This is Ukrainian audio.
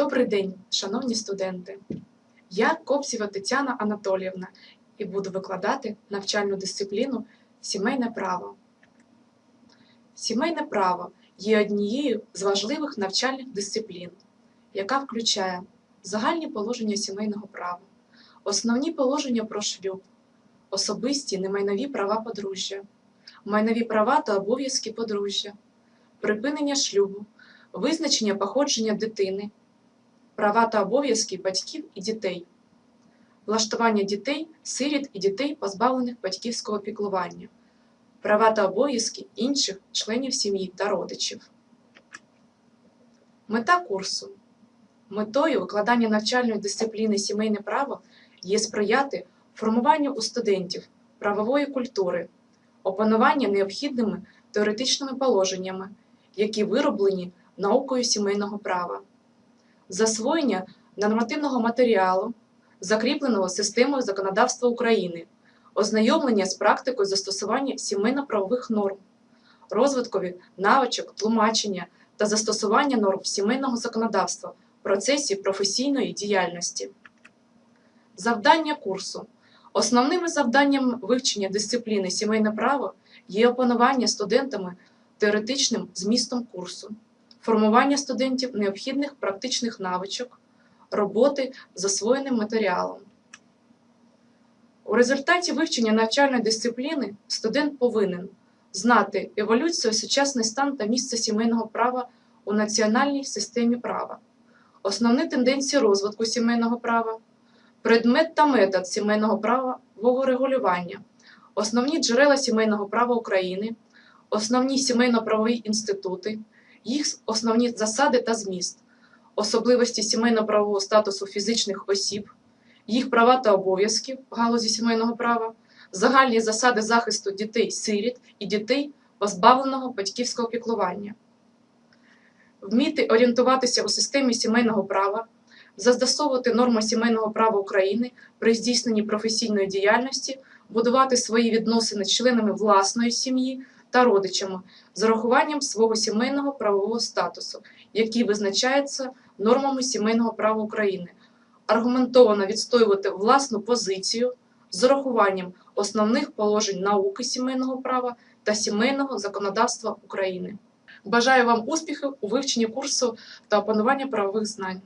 Добрий день, шановні студенти. Я Копсєва Тетяна Анатоліївна і буду викладати навчальну дисципліну сімейне право. Сімейне право є однією з важливих навчальних дисциплін, яка включає загальні положення сімейного права, основні положення про шлюб, особисті немайнові права подружжя, майнові права та обов'язки подружжя, припинення шлюбу, визначення походження дитини, права та обов'язки батьків і дітей, влаштування дітей, сиріт і дітей, позбавлених батьківського піклування, права та обов'язки інших членів сім'ї та родичів. Мета курсу. Метою викладання навчальної дисципліни сімейне право є сприяти формуванню у студентів правової культури, опанування необхідними теоретичними положеннями, які вироблені наукою сімейного права, засвоєння нормативного матеріалу, закріпленого системою законодавства України, ознайомлення з практикою застосування сімейно-правових норм, розвиткові навичок, тлумачення та застосування норм сімейного законодавства в процесі професійної діяльності. Завдання курсу. Основними завданнями вивчення дисципліни сімейне право є опанування студентами теоретичним змістом курсу, формування студентів необхідних практичних навичок, роботи з засвоєним матеріалом. У результаті вивчення навчальної дисципліни студент повинен знати еволюцію, сучасний стан та місце сімейного права у національній системі права, основні тенденції розвитку сімейного права, предмет та метод сімейного правового регулювання, основні джерела сімейного права України, основні сімейно-правові інститути, їх основні засади та зміст, особливості сімейно-правового статусу фізичних осіб, їх права та обов'язки в галузі сімейного права, загальні засади захисту дітей-сиріт і дітей, позбавленого батьківського піклування, вміти орієнтуватися у системі сімейного права, застосовувати норми сімейного права України при здійсненні професійної діяльності, будувати свої відносини з членами власної сім'ї та родичами з урахуванням свого сімейного правового статусу, який визначається нормами сімейного права України, аргументовано відстоювати власну позицію з урахуванням основних положень науки сімейного права та сімейного законодавства України. Бажаю вам успіхів у вивченні курсу та опанування правових знань.